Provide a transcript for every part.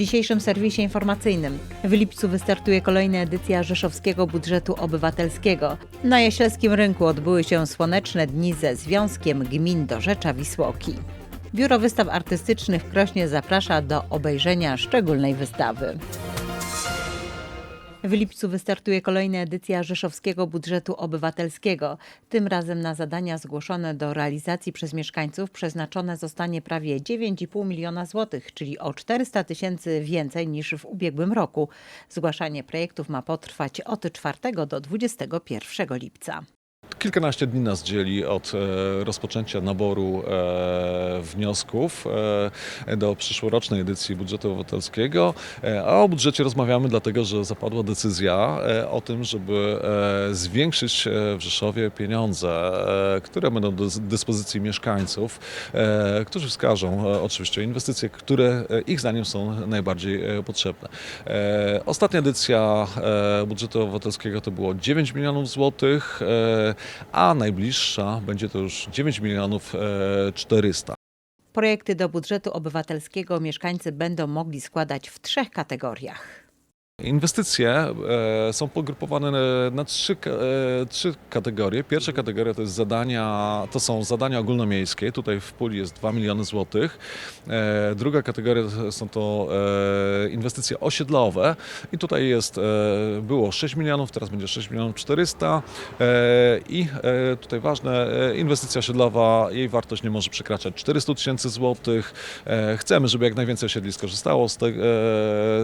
dzisiejszym serwisie informacyjnym. W lipcu wystartuje kolejna edycja Rzeszowskiego Budżetu Obywatelskiego. Na Jaśleskim Rynku odbyły się słoneczne dni ze Związkiem Gmin do Rzecza Wisłoki. Biuro Wystaw Artystycznych w Krośnie zaprasza do obejrzenia szczególnej wystawy. W lipcu wystartuje kolejna edycja Rzeszowskiego Budżetu Obywatelskiego. Tym razem na zadania zgłoszone do realizacji przez mieszkańców przeznaczone zostanie prawie 9,5 miliona złotych, czyli o 400 tysięcy więcej niż w ubiegłym roku. Zgłaszanie projektów ma potrwać od 4 do 21 lipca. Kilkanaście dni nas dzieli od e, rozpoczęcia naboru e, wniosków e, do przyszłorocznej edycji budżetu obywatelskiego, a o budżecie rozmawiamy dlatego, że zapadła decyzja o tym, żeby zwiększyć w Rzeszowie pieniądze, które będą do dyspozycji mieszkańców, którzy wskażą oczywiście inwestycje, które ich zdaniem są najbardziej potrzebne. Ostatnia edycja budżetu obywatelskiego to było 9 milionów złotych, a najbliższa będzie to już 9 milionów e, 400. Projekty do budżetu obywatelskiego mieszkańcy będą mogli składać w trzech kategoriach. Inwestycje e, są pogrupowane na trzy, e, trzy kategorie. Pierwsza kategoria to jest zadania, to są zadania ogólnomiejskie. Tutaj w puli jest 2 miliony złotych. E, druga kategoria to są to e, inwestycje osiedlowe i tutaj jest, e, było 6 milionów, teraz będzie 6 milionów 400 e, i e, tutaj ważne, e, inwestycja osiedlowa, jej wartość nie może przekraczać 400 tysięcy złotych. E, chcemy, żeby jak najwięcej osiedli skorzystało z, e,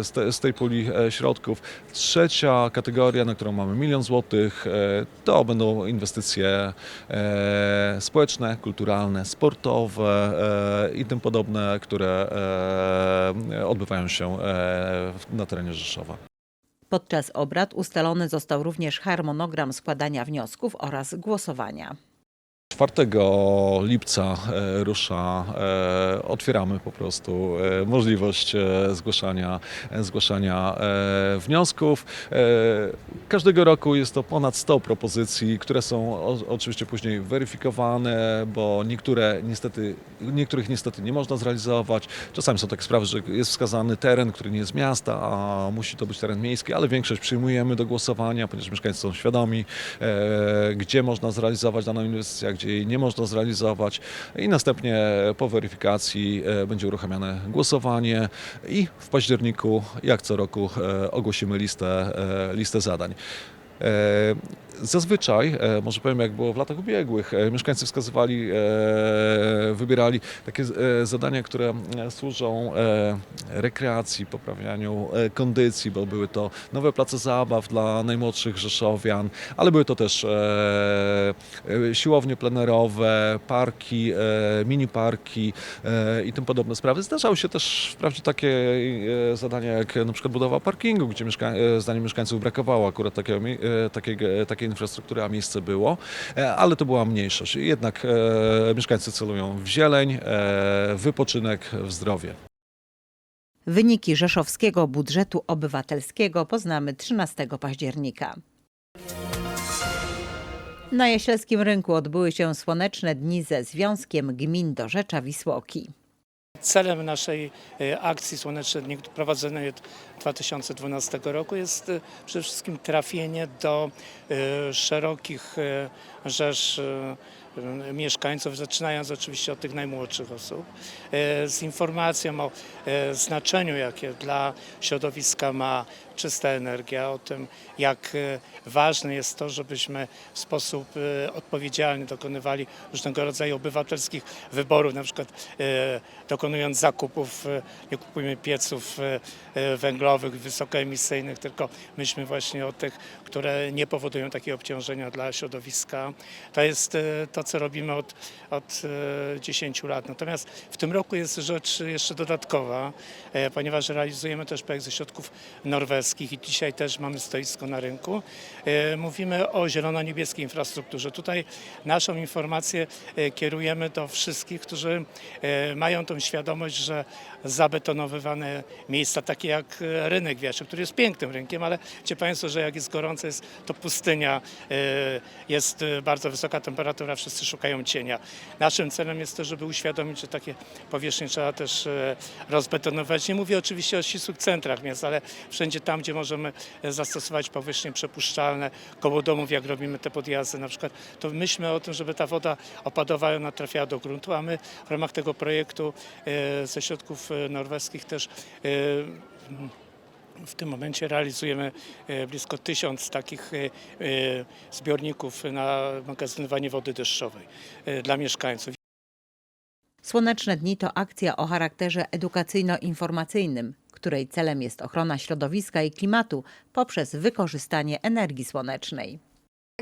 z, te, z tej puli e, środków. Trzecia kategoria, na którą mamy milion złotych, e, to będą inwestycje e, społeczne, kulturalne, sportowe e, i tym podobne, które odbywają się na terenie Rzeszowa. Podczas obrad ustalony został również harmonogram składania wniosków oraz głosowania. 4 lipca e, rusza, e, otwieramy po prostu e, możliwość zgłaszania, zgłaszania wniosków. Każdego roku jest to ponad 100 propozycji, które są oczywiście później weryfikowane, bo niektóre niestety, niektórych niestety nie można zrealizować. Czasami są takie sprawy, że jest wskazany teren, który nie jest miasta, a musi to być teren miejski, ale większość przyjmujemy do głosowania, ponieważ mieszkańcy są świadomi, gdzie można zrealizować daną inwestycję, gdzie nie można zrealizować. I następnie po weryfikacji e, będzie uruchamiane głosowanie i w październiku, jak co roku, e, ogłosimy listę, e, listę zadań. Zazwyczaj, e, może powiem jak było w latach ubiegłych, e, mieszkańcy wskazywali, e, wybierali takie zadania, które służą rekreacji, poprawianiu kondycji, bo były to nowe place zabaw dla najmłodszych Rzeszowian, ale były to też siłownie plenerowe, parki, mini parki i tym podobne sprawy. Zdarzały się też wprawdzie takie zadania jak na przykład budowa parkingu, gdzie mieszka- zdaniem mieszkańców brakowało akurat takiego, e, takiego, takiej infrastruktury, a miejsce było, e, ale to była mniejszość. Jednak e, mieszkańcy celują w zieleń, e, wypoczynek, w zdrowie. Wyniki Rzeszowskiego Budżetu Obywatelskiego poznamy 13 października. Na Jaśleskim Rynku odbyły się słoneczne dni ze Związkiem Gmin do Rzecza Wisłoki. Celem naszej e, akcji Słoneczne Dni prowadzonej od 2012 roku jest e, przede wszystkim trafienie do e, szerokich rzesz mieszkańców, zaczynając oczywiście od tych najmłodszych osób, z informacją o znaczeniu, jakie dla środowiska ma czysta energia, o tym, jak e, ważne jest to, żebyśmy w sposób e, odpowiedzialny dokonywali różnego rodzaju obywatelskich wyborów, na przykład e, dokonując zakupów, nie kupujmy pieców węglowych, wysokoemisyjnych, tylko myślmy właśnie o tych, które nie powodują takiego obciążenia dla środowiska. To jest to, co robimy od, od e, 10 lat. Natomiast w tym roku jest rzecz jeszcze dodatkowa, ponieważ realizujemy też projekt ze środków norweskich i dzisiaj też mamy stoisko na rynku. E, Mówimy o zielono-niebieskiej infrastrukturze. Tutaj naszą informację e, kierujemy do wszystkich, którzy e, mają tą świadomość, że zabetonowywane miejsca, takie jak rynek wieczy, który jest pięknym rynkiem, ale wiecie Państwo, że jak jest gorąco, jest to pustynia, jest bardzo wysoka temperatura, wszyscy szukają cienia. Naszym celem jest to, żeby uświadomić, że takie powierzchnie trzeba też rozbetonować. Nie mówię oczywiście o ścisłych centrach miast, ale wszędzie tam, gdzie możemy e, zastosować powierzchnie przepuszczalne, koło domów, jak robimy te podjazdy na przykład, to myślmy o tym, żeby ta woda opadowa trafiała do gruntu, a my w ramach tego projektu e, ze środków e, norweskich też w tym momencie realizujemy blisko tysiąc takich zbiorników na magazynowanie wody deszczowej dla mieszkańców. Słoneczne dni to akcja o charakterze edukacyjno-informacyjnym, której celem jest ochrona środowiska i klimatu poprzez wykorzystanie energii słonecznej.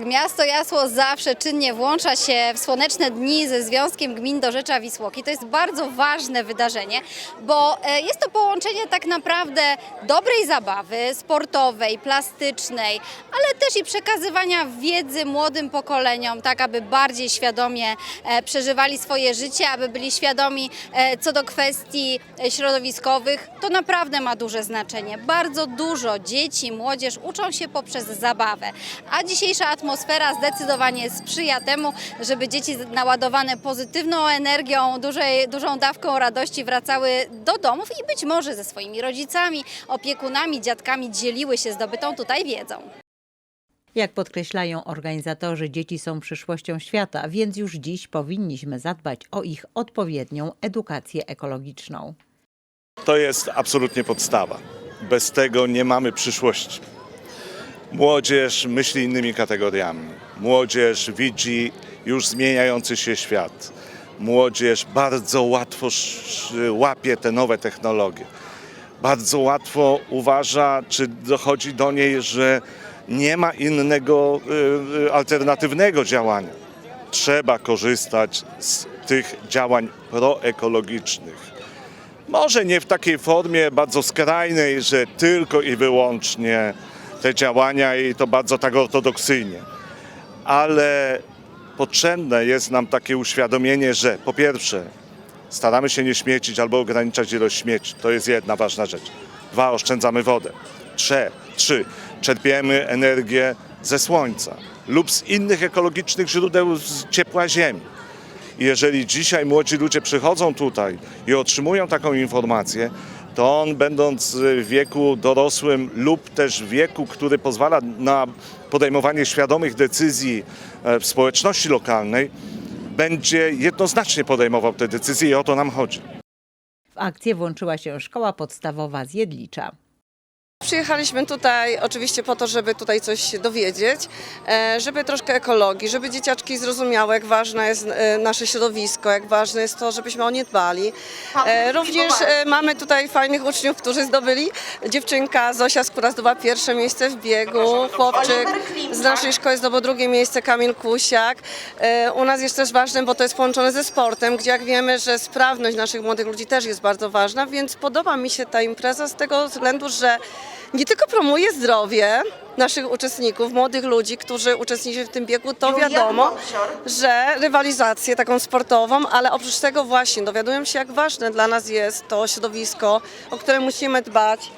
Miasto Jasło zawsze czynnie włącza się w słoneczne dni ze Związkiem Gmin do Rzecza Wisłoki. To jest bardzo ważne wydarzenie, bo e, jest to połączenie tak naprawdę dobrej zabawy, sportowej, plastycznej, ale też i przekazywania wiedzy młodym pokoleniom, tak aby bardziej świadomie e, przeżywali swoje życie, aby byli świadomi e, co do kwestii środowiskowych. To naprawdę ma duże znaczenie. Bardzo dużo dzieci, młodzież uczą się poprzez zabawę, a dzisiejsza atmosfera zdecydowanie sprzyja temu, żeby dzieci naładowane pozytywną energią, dużej, dużą dawką radości wracały do domów i być może ze swoimi rodzicami, opiekunami, dziadkami dzieliły się zdobytą tutaj wiedzą. Jak podkreślają organizatorzy, dzieci są przyszłością świata, więc już dziś powinniśmy zadbać o ich odpowiednią edukację ekologiczną. To jest absolutnie podstawa. Bez tego nie mamy przyszłości. Młodzież myśli innymi kategoriami. Młodzież widzi już zmieniający się świat. Młodzież bardzo łatwo łapie te nowe technologie. Bardzo łatwo uważa, czy dochodzi do niej, że nie ma innego y, y, alternatywnego działania. Trzeba korzystać z tych działań proekologicznych. Może nie w takiej formie bardzo skrajnej, że tylko i wyłącznie te działania i to bardzo tak ortodoksyjnie. Ale potrzebne jest nam takie uświadomienie, że po pierwsze staramy się nie śmiecić albo ograniczać ilość śmieci. To jest jedna ważna rzecz. Dwa, oszczędzamy wodę. Trze, trzy, czerpiemy energię ze słońca lub z innych ekologicznych źródeł z ciepła ziemi. Jeżeli dzisiaj młodzi ludzie przychodzą tutaj i otrzymują taką informację, to on będąc w wieku dorosłym lub też w wieku, który pozwala na podejmowanie świadomych decyzji e, w społeczności lokalnej, będzie jednoznacznie podejmował te decyzje i o to nam chodzi. W akcję włączyła się szkoła podstawowa z Jedlicza. Przyjechaliśmy tutaj oczywiście po to, żeby tutaj coś się dowiedzieć, e, żeby troszkę ekologii, żeby dzieciaczki zrozumiały, jak ważne jest e, nasze środowisko, jak ważne jest to, żebyśmy o nie dbali. E, Również mamy tutaj fajnych uczniów, którzy zdobyli. Dziewczynka Zosia, która zdobyła pierwsze miejsce w biegu, chłopczyk z naszej szkoły zdobył drugie miejsce, Kamil Kusiak. U nas jest też ważne, bo to jest połączone ze sportem, gdzie jak wiemy, że sprawność naszych młodych ludzi też jest bardzo ważna, więc podoba mi się ta impreza z tego względu, że nie tylko promuje zdrowie naszych uczestników, młodych ludzi, którzy uczestniczą w tym biegu, to wiadomo, że rywalizację taką sportową, ale oprócz tego właśnie dowiadują się, jak ważne dla nas jest to środowisko, o które musimy dbać.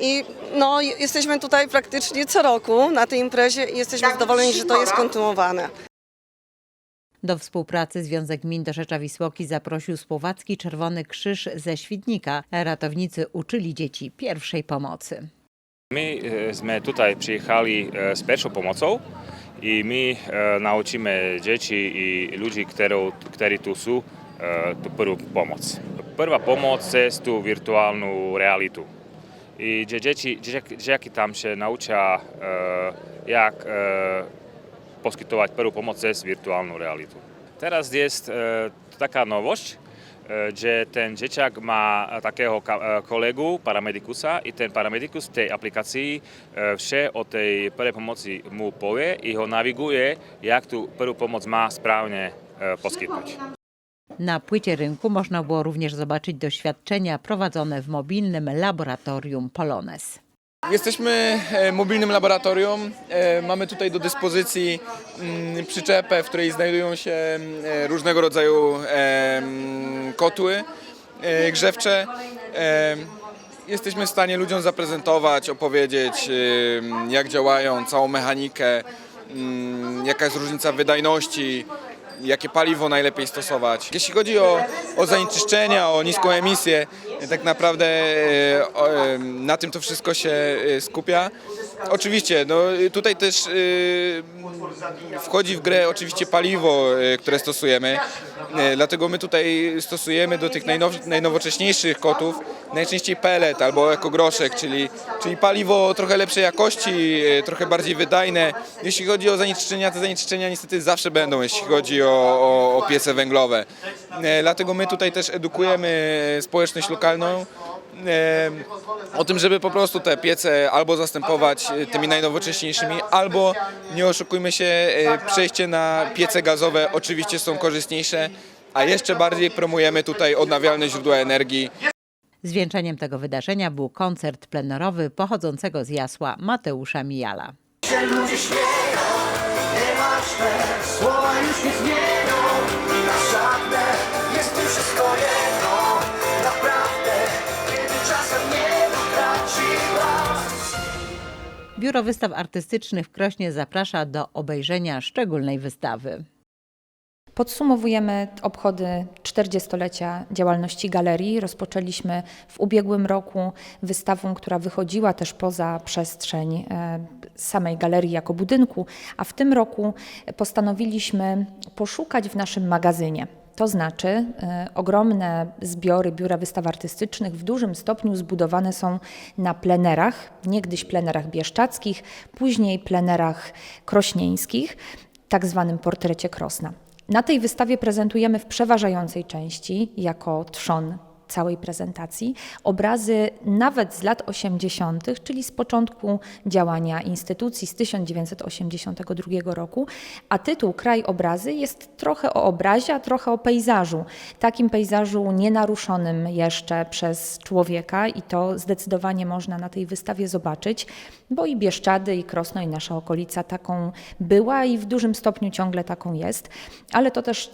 I no, jesteśmy tutaj praktycznie co roku na tej imprezie i jesteśmy zadowoleni, że to jest kontynuowane. Do współpracy Związek Gmin do Rzecza Wisłoki zaprosił Słowacki Czerwony Krzyż ze Świdnika. Ratownicy uczyli dzieci pierwszej pomocy. My e, sme tutaj przyjechali e, z pierwszą pomocą i my e, nauczymy dzieci i ludzi, którzy tu e, tu prvú pomoc. Prvá pomoc cez tú virtuálnu realitu. I dzieciaki, dzieciaki tam się naučia, e, jak e, poskytovať prvú pomoc cez virtuálnu realitu. Teraz jest e, taká nowość, e, že ten dzieciak takého ka- e, kolegu, paramedikusa, i ten paramedikus v tej aplikácii e, vše o tej prvej pomoci mu povie i ho naviguje, jak tú prvú pomoc má správne e, poskytnúť. Na płycie rynku można było również zobaczyć doświadczenia prowadzone w mobilnym laboratorium Polones. Jesteśmy e, mobilnym laboratorium. E, Mamy tutaj do dyspozycji mm, przyczepę, w której znajdują się e, różnego rodzaju mm, kotły grzewcze. Jesteśmy w stanie ludziom zaprezentować, opowiedzieć, jak działają, całą mechanikę, mm, jaka jest różnica wydajności. jakie paliwo najlepiej stosować. Jeśli chodzi o, o zanieczyszczenia, o niską emisję, tak naprawdę e, e, na tym to wszystko się e, skupia. Oczywiście, no tutaj też wchodzi w grę oczywiście paliwo, które stosujemy. Dlatego my tutaj stosujemy do tych najnow, najnowocześniejszych kotów najczęściej pellet albo ekogroszek, czyli, czyli paliwo trochę lepszej jakości, trochę bardziej wydajne. Jeśli chodzi o zanieczyszczenia, te zanieczyszczenia niestety zawsze będą, jeśli chodzi o, o, o piece węglowe. Dlatego my tutaj też edukujemy społeczność lokalną e, o tym, żeby po prostu te piece albo zastępować e, tymi najnowocześniejszymi, albo nie oszukujmy się, e, przejście na piece gazowe oczywiście są korzystniejsze, a jeszcze bardziej promujemy tutaj odnawialne źródła energii. Zwieńczeniem tego wydarzenia był koncert plenerowy pochodzącego z jasła Mateusza Mijala. się ludzie śmieją Nieważne, słowa już nie zmienią Na żadne jest tu wszystko jedno Biuro Wystaw Artystycznych w Krośnie zaprasza do obejrzenia szczególnej wystawy. Podsumowujemy obchody 40-lecia działalności galerii. Rozpoczęliśmy w ubiegłym roku wystawą, która wychodziła też poza przestrzeń e, samej galerii jako budynku, a w tym roku postanowiliśmy poszukać w naszym magazynie. To znaczy, e, ogromne zbiory Biura Wystaw Artystycznych w dużym stopniu zbudowane są na plenerach, niegdyś plenerach bieszczadzkich, później plenerach krośnieńskich, tak zwanym portrecie Krosna. Na tej wystawie prezentujemy w przeważającej części, jako trzon całej prezentacji, obrazy nawet z lat 80., czyli z początku działania instytucji z 1982 roku, a tytuł Kraj obrazy jest trochę o obrazie, a trochę o pejzażu. Takim pejzażu nienaruszonym jeszcze przez człowieka i to zdecydowanie można na tej wystawie zobaczyć, bo i Bieszczady, i Krosno, i nasza okolica taką była i w dużym stopniu ciągle taką jest, ale to też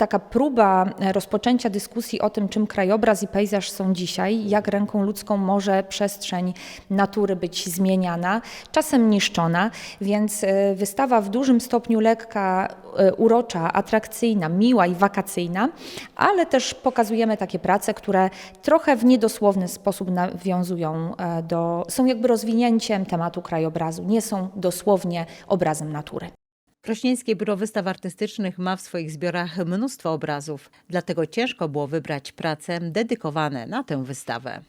taka próba rozpoczęcia dyskusji o tym, czym krajobraz i pejzaż są dzisiaj, jak ręką ludzką może przestrzeń natury być zmieniana, czasem niszczona, więc e, wystawa w dużym stopniu lekka, e, urocza, atrakcyjna, miła i wakacyjna, ale też pokazujemy takie prace, które trochę w niedosłowny sposób nawiązują e, do, są jakby rozwinięciem tematu krajobrazu, nie są dosłownie obrazem natury. Krośnieńskie Biuro Wystaw Artystycznych ma w swoich zbiorach mnóstwo obrazów, dlatego ciężko było wybrać prace dedykowane na tę wystawę.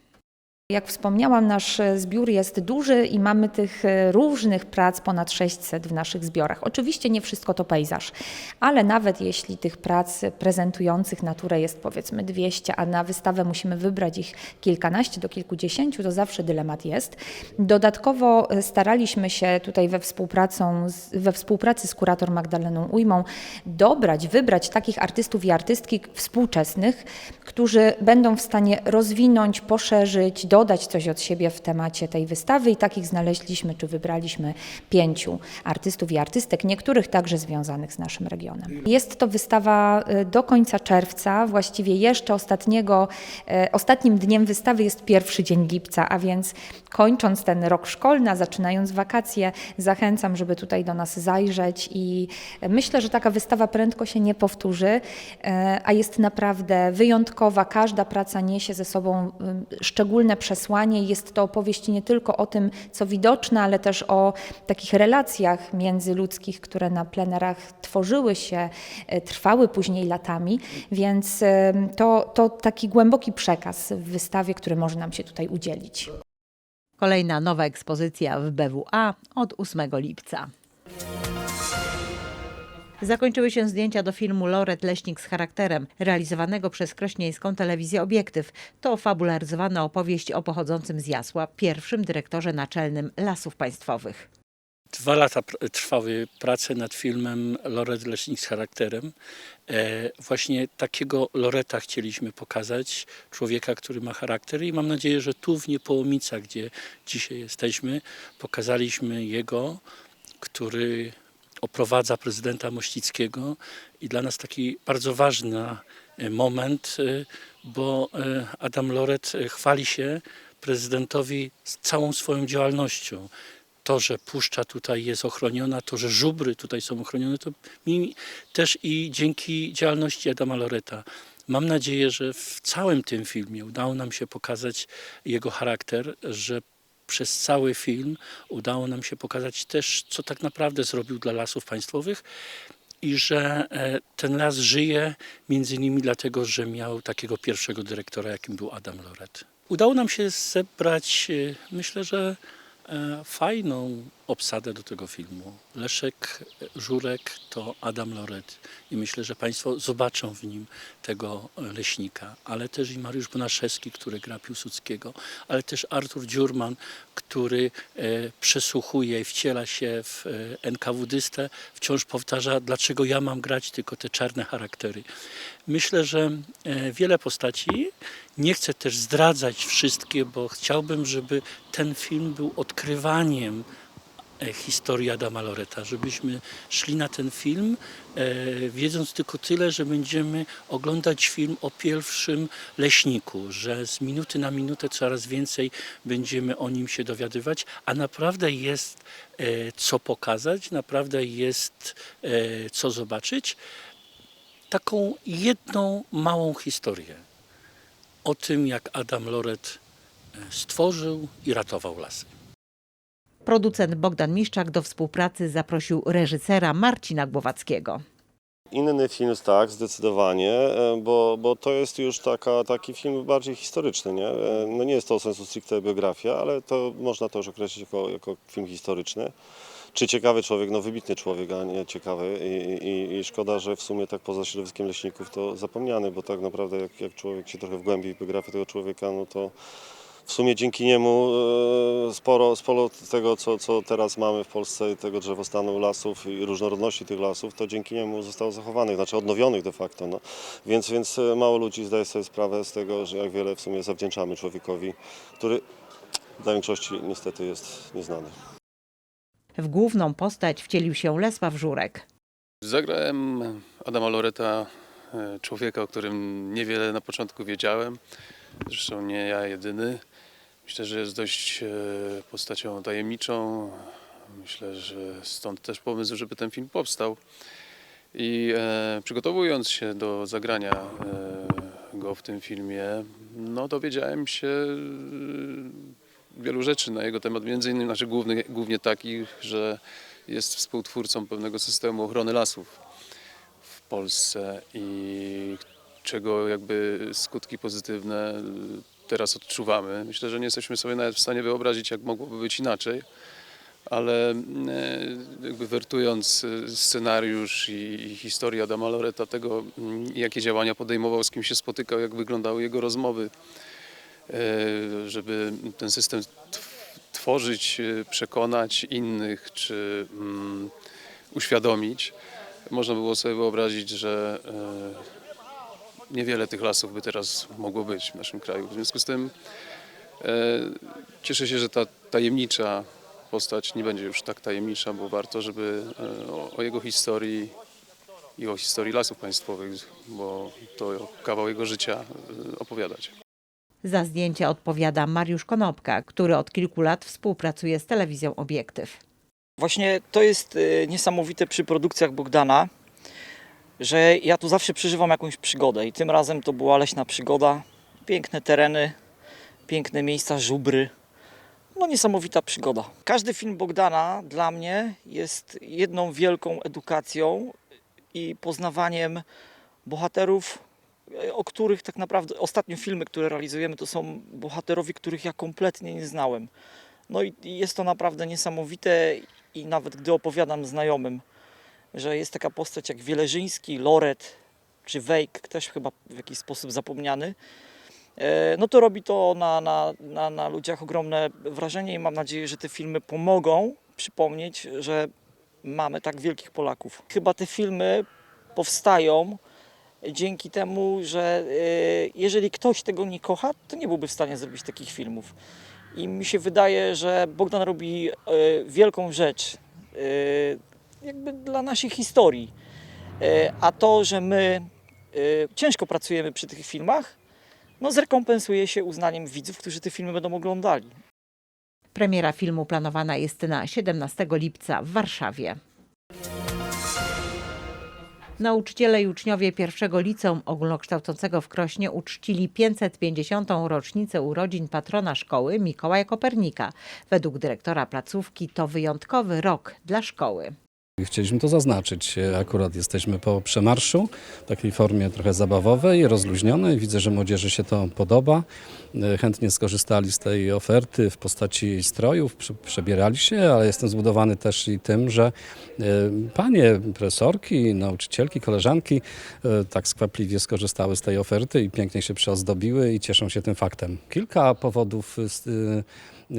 Jak wspomniałam, nasz zbiór jest duży i mamy tych e, różnych prac ponad 600 w naszych zbiorach. Oczywiście nie wszystko to pejzaż, ale nawet jeśli tych prac prezentujących naturę jest powiedzmy 200, a na wystawę musimy wybrać ich kilkanaście do kilkudziesięciu, to zawsze dylemat jest. Dodatkowo e, staraliśmy się tutaj we, współpracą we współpracy z kurator Magdaleną Ujmą dobrać, wybrać takich artystów i artystki współczesnych, którzy będą w stanie rozwinąć, poszerzyć, dodać coś od siebie w temacie tej wystawy i takich znaleźliśmy czy wybraliśmy pięciu artystów i artystek, niektórych także związanych z naszym regionem. Jest to wystawa y, do końca czerwca, właściwie jeszcze ostatniego, e, ostatnim dniem wystawy jest pierwszy dzień lipca, a więc kończąc ten rok szkolny, a zaczynając wakacje, zachęcam, żeby tutaj do nas zajrzeć i myślę, że taka wystawa prędko się nie powtórzy, e, a jest naprawdę wyjątkowa. Każda praca niesie ze sobą y, szczególne przesłanie. Jest to opowieść nie tylko o tym, co widoczne, ale też o takich relacjach międzyludzkich, które na plenerach tworzyły się, e, trwały później latami, więc to, to taki głęboki przekaz w wystawie, który może nam się tutaj udzielić. Kolejna nowa ekspozycja w BWA od 8 lipca. Zakończyły się zdjęcia do filmu Loret Leśnik z charakterem, realizowanego przez krośnieńską telewizję Obiektyw. To fabularyzowana opowieść o pochodzącym z Jasła, pierwszym dyrektorze naczelnym Lasów Państwowych. Dwa lata trwały prace nad filmem Loret Leśnik z charakterem. E, właśnie takiego Loreta chcieliśmy pokazać, człowieka, który ma charakter i mam nadzieję, że tu w Niepołomicach, gdzie dzisiaj jesteśmy, pokazaliśmy jego, który oprowadza prezydenta Mościckiego i dla nas taki bardzo ważny e, moment, e, bo e, Adam Loret chwali się prezydentowi całą swoją działalnością to, że puszcza tutaj jest ochroniona, to, że żubry tutaj są ochronione, to mi też i dzięki działalności Adama Loreta. Mam nadzieję, że w całym tym filmie udało nam się pokazać jego charakter, że przez cały film udało nam się pokazać też, co tak naprawdę zrobił dla lasów państwowych i że e, ten las żyje między innymi dlatego, że miał takiego pierwszego dyrektora, jakim był Adam Loret. Udało nam się zebrać, e, myślę, że e, fajną obsadę do tego filmu. Leszek Żurek to Adam Loret i myślę, że Państwo zobaczą w nim tego leśnika, ale też i Mariusz Bonaszewski, który gra Piłsudskiego, ale też Artur Dziurman, który e, przesłuchuje i wciela się w e, NKWDystę, wciąż powtarza, dlaczego ja mam grać tylko te czarne charaktery. Myślę, że e, wiele postaci, nie chcę też zdradzać wszystkie, bo chciałbym, żeby ten film był odkrywaniem historii Adama Loreta, żebyśmy szli na ten film, e, wiedząc tylko tyle, że będziemy oglądać film o pierwszym leśniku, że z minuty na minutę coraz więcej będziemy o nim się dowiadywać, a naprawdę jest e, co pokazać, naprawdę jest e, co zobaczyć. Taką jedną małą historię o tym, jak Adam Loret e, stworzył i ratował lasy. Producent Bogdan Miszczak do współpracy zaprosił reżysera Marcina Głowackiego. Inny film, tak, zdecydowanie, e, bo, bo to jest już taka, taki film bardziej historyczny, nie? E, No nie jest to sensu stricte biografia, ale to można to już określić jako, jako film historyczny. Czy ciekawy człowiek? No wybitny człowiek, a nie ciekawy I, i, i szkoda, że w sumie tak poza środowiskiem leśników to zapomniany, bo tak naprawdę jak, jak człowiek się trochę wgłębi w biografię tego człowieka, no to w sumie dzięki niemu e, sporo, sporo tego, co, co teraz mamy w Polsce, tego drzewostanu lasów i różnorodności tych lasów, to dzięki niemu zostało zachowanych, znaczy odnowionych de facto. No. Więc, więc e, mało ludzi zdaje sobie sprawę z tego, że jak wiele w sumie zawdzięczamy człowiekowi, który dla większości niestety jest nieznany. W główną postać wcielił się Lesław Żurek. Zagrałem Adama Loreta, e, człowieka, o którym niewiele na początku wiedziałem. Zresztą nie ja jedyny. Myślę, że jest dość e, postacią tajemniczą. Myślę, że stąd też pomysł, żeby ten film powstał. I e, przygotowując się do zagrania e, go w tym filmie, no dowiedziałem się e, wielu rzeczy na jego temat, między innymi znaczy główny, głównie takich, że jest współtwórcą pewnego systemu ochrony lasów w Polsce i czego jakby skutki pozytywne teraz odczuwamy. Myślę, że nie jesteśmy sobie nawet w stanie wyobrazić, jak mogłoby być inaczej, ale e, jakby wertując e, scenariusz i, historię Adama Loreta, tego mm, jakie działania podejmował, z kim się spotykał, jak wyglądały jego rozmowy, e, żeby ten system tw- tworzyć, przekonać innych czy mm, uświadomić. Można było sobie wyobrazić, że niewiele tych lasów by teraz mogło być w naszym kraju. W związku z tym e, cieszę się, że ta tajemnicza postać nie będzie już tak tajemnicza, bo warto, żeby e, o, o jego historii i o historii lasów państwowych, bo to kawał jego życia e, opowiadać. Za zdjęcie odpowiada Mariusz Konopka, który od kilku lat współpracuje z telewizją Obiektyw. Właśnie to jest y, niesamowite przy produkcjach Bogdana, że ja tu zawsze przeżywam jakąś przygodę i tym razem to była leśna przygoda. Piękne tereny, piękne miejsca, żubry. No niesamowita przygoda. Każdy film Bogdana dla mnie jest jedną wielką edukacją i poznawaniem bohaterów, y, o których tak naprawdę ostatnio filmy, które realizujemy, to są bohaterowie, których ja kompletnie nie znałem. No i jest to naprawdę niesamowite i nawet gdy opowiadam znajomym, że jest taka postać jak Wieleżyński, Loret czy Wejk, też chyba w jakiś sposób zapomniany, e, no to robi to na, na, na, na ludziach ogromne wrażenie i mam nadzieję, że te filmy pomogą przypomnieć, że mamy tak wielkich Polaków. Chyba te filmy powstają dzięki temu, że e, jeżeli ktoś tego nie kocha, to nie byłby w stanie zrobić takich filmów. I mi się wydaje, że Bogdan robi e, wielką rzecz jakby dla naszej historii. E, a to, że my e, ciężko pracujemy przy tych filmach, no zrekompensuje się uznaniem widzów, którzy te filmy będą oglądali. Premiera filmu planowana jest na 17 lipca w Warszawie. Nauczyciele i uczniowie pierwszego liceum ogólnokształcącego w Krośnie uczcili 550. rocznicę urodzin patrona szkoły Mikołaja Kopernika. Według dyrektora placówki to wyjątkowy rok dla szkoły. Chcieliśmy to zaznaczyć. Akurat jesteśmy po przemarszu, w takiej formie trochę zabawowej, rozluźnionej. Widzę, że młodzieży się to podoba. Chętnie skorzystali z tej oferty w postaci strojów, prze- przebierali się, ale jestem zbudowany też i tym, że e, panie profesorki, nauczycielki, koleżanki e, tak skwapliwie skorzystały z tej oferty i pięknie się przyozdobiły i cieszą się tym faktem. Kilka powodów e,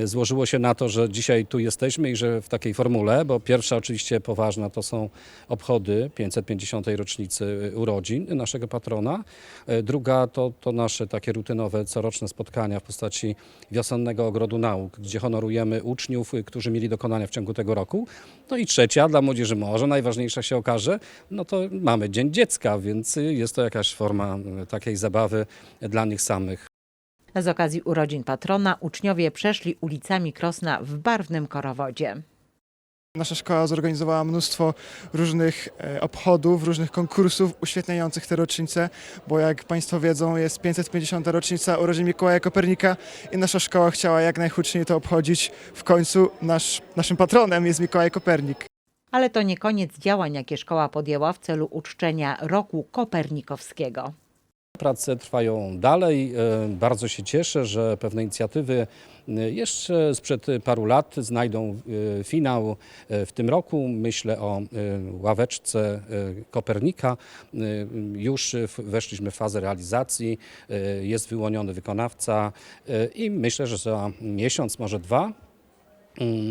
złożyło się na to, że dzisiaj tu jesteśmy i że w takiej formule, bo pierwsza oczywiście poważna to są obchody 550. rocznicy urodzin naszego patrona. E, Druga to, to nasze takie rutynowe coroczne spotkania w postaci wiosennego ogrodu nauk, gdzie honorujemy uczniów, y, którzy mieli dokonania w ciągu tego roku. No i trzecia dla młodzieży może najważniejsza się okaże, no to mamy Dzień Dziecka, więc y, jest to jakaś forma y, takiej zabawy dla nich samych. Z okazji urodzin patrona uczniowie przeszli ulicami Krosna w barwnym korowodzie. Nasza szkoła zorganizowała mnóstwo różnych e, obchodów, różnych konkursów uświetniających te rocznice, bo jak Państwo wiedzą, jest 550. rocznica urodzin Mikołaja Kopernika i nasza szkoła chciała jak najhuczniej to obchodzić. W końcu nasz, naszym patronem jest Mikołaj Kopernik. Ale to nie koniec działań, jakie szkoła podjęła w celu uczczenia roku kopernikowskiego. Prace trwają dalej. E, Bardzo się cieszę, że pewne inicjatywy e, jeszcze sprzed paru lat znajdą e, finał w tym roku. Myślę o ławeczce Kopernika. Już weszliśmy w fazę realizacji. Jest wyłoniony wykonawca i myślę, że za miesiąc, może dwa mm,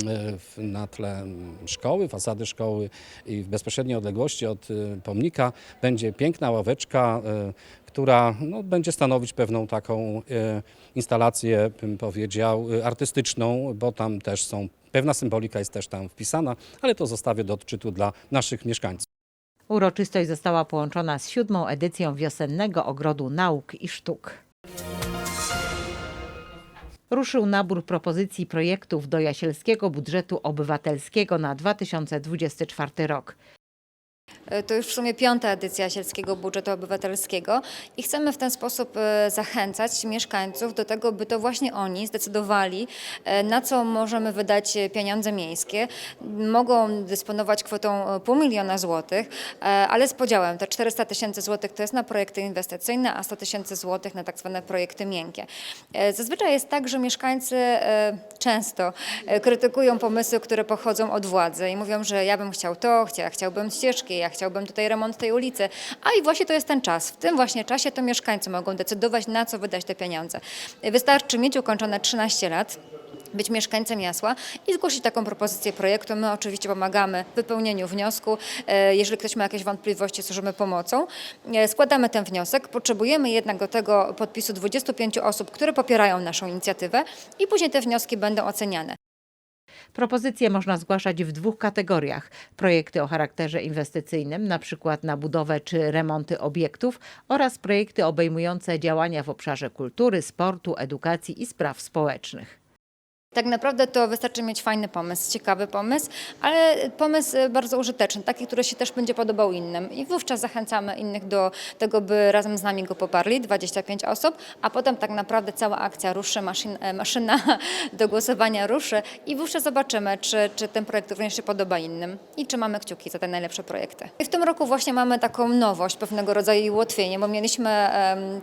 na tle szkoły, fasady szkoły i w bezpośredniej odległości od pomnika będzie piękna ławeczka, która no, będzie stanowić pewną taką y, instalację, bym powiedział, y, artystyczną, bo tam też są, pewna symbolika jest też tam wpisana, ale to zostawię do odczytu dla naszych mieszkańców. Uroczystość została połączona z siódmą edycją wiosennego Ogrodu Nauk i Sztuk. Ruszył nabór propozycji projektów do Jasielskiego Budżetu Obywatelskiego na 2024 rok. E, To już w sumie piąta edycja Sielskiego Budżetu Obywatelskiego i chcemy w ten sposób e, zachęcać mieszkańców do tego, by to właśnie oni zdecydowali, e, na co możemy wydać pieniądze miejskie. Mogą dysponować kwotą pół miliona złotych, ale z podziałem. Te 400 tysięcy złotych to jest na projekty inwestycyjne, a 100 tysięcy złotych na tak zwane projekty miękkie. Zazwyczaj jest tak, że mieszkańcy często krytykują pomysły, które pochodzą od władzy i mówią, że ja bym chciał to, chcia- chciałbym ścieżki, ja chciałbym tutaj remont tej ulicy. A i właśnie to jest ten czas. W tym właśnie czasie to mieszkańcy mogą decydować, na co wydać te pieniądze. Wystarczy mieć ukończone 13 lat być mieszkańcem Jasła i zgłosić taką propozycję projektu. My oczywiście pomagamy w wypełnieniu wniosku. E, Jeżeli ktoś ma jakieś wątpliwości, służymy pomocą. E, Składamy ten wniosek. Potrzebujemy jednak do tego podpisu 25 osób, które popierają naszą inicjatywę i później te wnioski będą oceniane. Propozycje można zgłaszać w dwóch kategoriach: projekty o charakterze inwestycyjnym, np. na budowę czy remonty obiektów, oraz projekty obejmujące działania w obszarze kultury, sportu, edukacji i spraw społecznych. Tak naprawdę to wystarczy mieć fajny pomysł, ciekawy pomysł, ale pomysł bardzo użyteczny, taki, który się też będzie podobał innym. I wówczas zachęcamy innych do tego, by razem z nami go poparli, 25 osób, a potem tak naprawdę cała akcja ruszy, maszyn, e, maszyna do głosowania ruszy i wówczas zobaczymy, czy, czy ten projekt również się podoba innym i czy mamy kciuki za te najlepsze projekty. I w tym roku właśnie mamy taką nowość, pewnego rodzaju ułatwienie, bo mieliśmy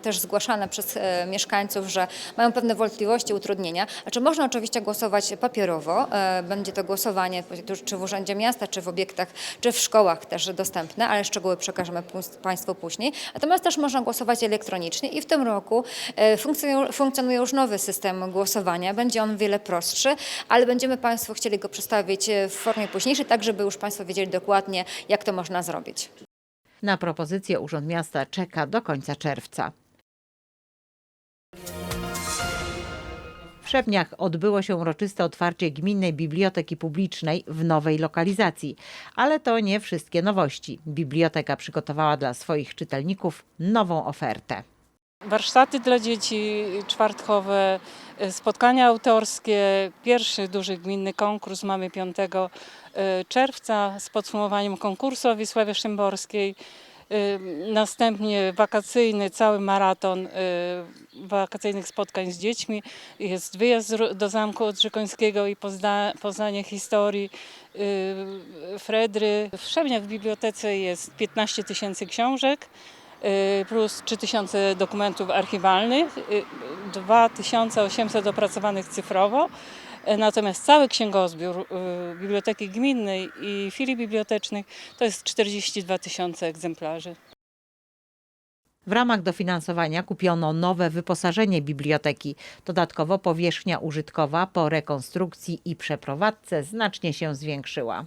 też zgłaszane przez e, mieszkańców, że mają pewne wątpliwości, utrudnienia. Znaczy można oczywiście głosować papierowo, e, będzie to głosowanie czy w Urzędzie Miasta, czy w obiektach, czy w szkołach też dostępne, ale szczegóły przekażemy Państwu później. Natomiast też można głosować elektronicznie i w tym roku e, funkcjonuje, funkcjonuje już nowy system głosowania. Będzie on wiele prostszy, ale będziemy Państwu chcieli go przedstawić e, w formie późniejszej, tak żeby już Państwo wiedzieli dokładnie, jak to można zrobić. Na propozycję Urząd Miasta czeka do końca czerwca. W Szepniach odbyło się uroczyste otwarcie Gminnej Biblioteki Publicznej w nowej lokalizacji. Ale to nie wszystkie nowości. Biblioteka przygotowała dla swoich czytelników nową ofertę. Warsztaty dla dzieci czwartkowe, y, spotkania autorskie. Pierwszy duży gminny konkurs mamy 5 y, czerwca z podsumowaniem konkursu o Wisławie Szymborskiej. Następnie wakacyjny cały maraton y, wakacyjnych spotkań z dziećmi. Jest wyjazd do Zamku Odrzykońskiego i pozna, poznanie historii y, Fredry. W Szemniach w bibliotece jest 15 tysięcy książek y, plus 3000 dokumentów archiwalnych, y, 2800 opracowanych cyfrowo. Y, Natomiast cały księgozbiór y, Biblioteki Gminnej i filii bibliotecznych to jest 42 tysiące egzemplarzy. W ramach dofinansowania kupiono nowe wyposażenie biblioteki. Dodatkowo powierzchnia użytkowa po rekonstrukcji i przeprowadzce znacznie się zwiększyła.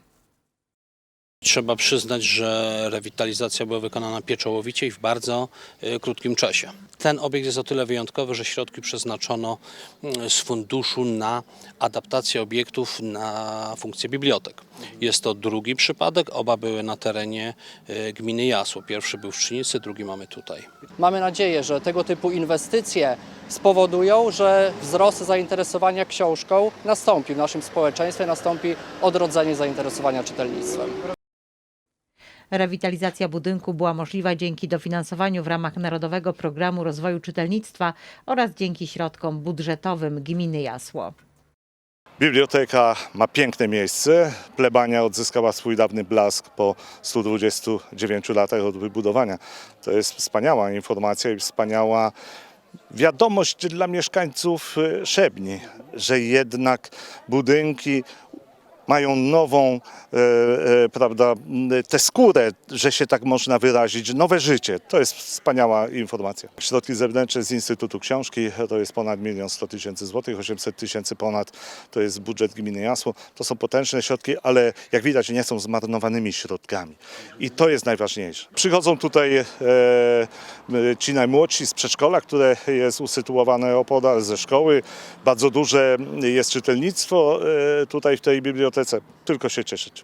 Trzeba przyznać, że rewitalizacja była wykonana pieczołowicie i w bardzo e, krótkim czasie. Ten obiekt jest o tyle wyjątkowy, że środki przeznaczono mm, z funduszu na adaptację obiektów na funkcję bibliotek. Jest to drugi przypadek, oba były na terenie e, gminy Jasło. Pierwszy był w Szczynicy, drugi mamy tutaj. Mamy nadzieję, że tego typu inwestycje spowodują, że wzrost zainteresowania książką nastąpi w naszym społeczeństwie, nastąpi odrodzenie zainteresowania czytelnictwem. Rewitalizacja budynku była możliwa dzięki dofinansowaniu w ramach Narodowego Programu Rozwoju Czytelnictwa oraz dzięki środkom budżetowym gminy Jasło. Biblioteka ma piękne miejsce. Plebania odzyskała swój dawny blask po 129 latach od wybudowania. To jest wspaniała informacja i wspaniała wiadomość dla mieszkańców y, Szebni, że jednak budynki mają nową, e, e, prawda, tę skórę, że się tak można wyrazić, nowe życie. To jest wspaniała informacja. Środki zewnętrzne z Instytutu Książki to jest ponad milion 100 tysięcy złotych, 800 tysięcy ponad to jest budżet gminy Jasło. To są potężne środki, ale jak widać nie są zmarnowanymi środkami. I to jest najważniejsze. Przychodzą tutaj e, e, ci najmłodsi z przedszkola, które jest usytuowane opodal ze szkoły. Bardzo duże jest czytelnictwo e, tutaj w tej bibliotece. Tylko się cieszyć.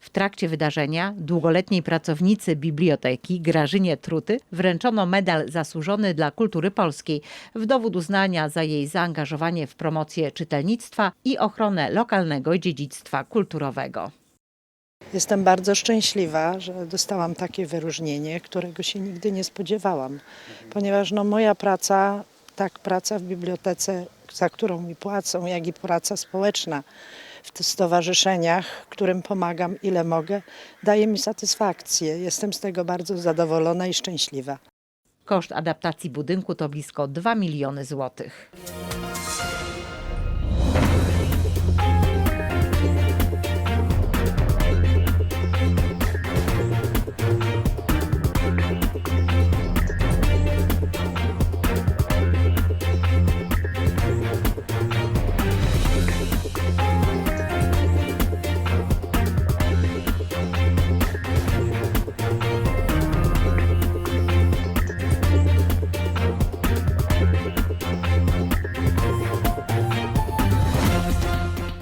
W trakcie wydarzenia długoletniej pracownicy biblioteki Grażynie Truty wręczono medal zasłużony dla kultury polskiej w dowód uznania za jej zaangażowanie w promocję czytelnictwa i ochronę lokalnego dziedzictwa kulturowego. Jestem bardzo szczęśliwa, że dostałam takie wyróżnienie, którego się nigdy nie spodziewałam, ponieważ no, moja praca, tak praca w bibliotece, za którą mi płacą, jak i praca społeczna w stowarzyszeniach, którym pomagam ile mogę, daje mi satysfakcję. Jestem z tego bardzo zadowolona i szczęśliwa. Koszt adaptacji budynku to blisko 2 miliony złotych.